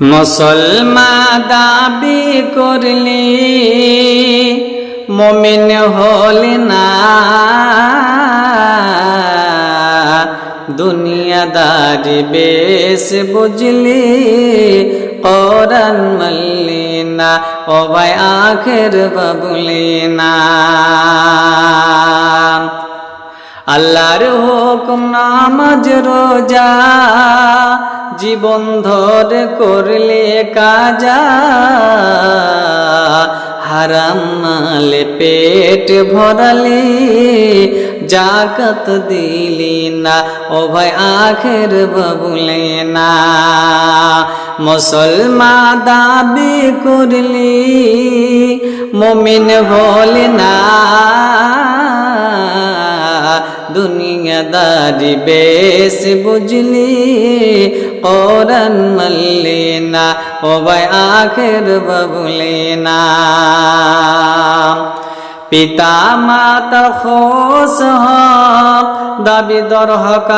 মুসলমান দাবি করলি মমিন হলি না। দুনিয়াদারি বেশ বুঝলি, কোরআন মাল্লি না, ও ভাই আখের বাবুলি না। আল্লাহর হুকুম নামাজ রোজা জীবন ধর করলে কাজা, হারাম মালে পেট ভরালি জাকাত দিলি না, ও ভাই আখের বাবুলে না। মুসলমান দাবি করলি, মমিন হলি না। দুনিয়াদারি বেশ বুঝলি, কোরআন মাল্লি না, ও ভাই আখের বাবুলি না। পিতা মাতা খোস হক, দাবি দর হক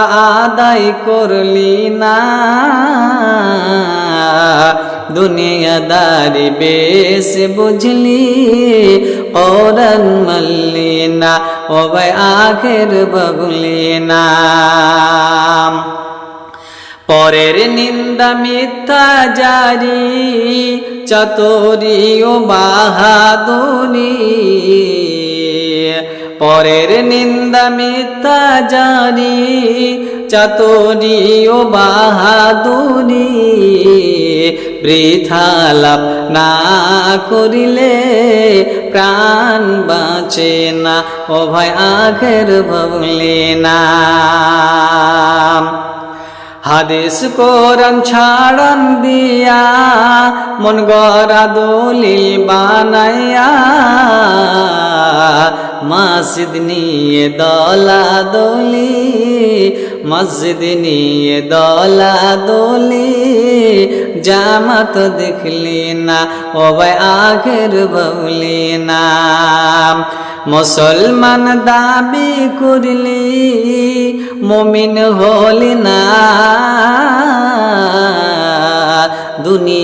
আদায় করলি না। দুনিয়াদারি বেশ বুঝলি ওরন মল্লি না ও ভাই আখের ববলি না পরের নিন্দা মিথ্যা জারি, চতরি ও বাহাদুরি। পরের নিন্দা মিথ্যা জারি, চতরি ও বাহাদুরি। বৃথা লাভ না করিলে প্রাণ বাঁচে না। ও ভাই আখের ভবলি না। হাদিস কোরআন ছাড়ন দিয়া মন গড়া দলিল বানাইয়া মসজিদ নিয়ে দলা দলি মসজিদ নিয়ে দলা দলি জামাত দেখলি না, ও ভাই আগের বউলি না। মুসলমান দাবি করলি, মমিন হলি না। দুনিয়া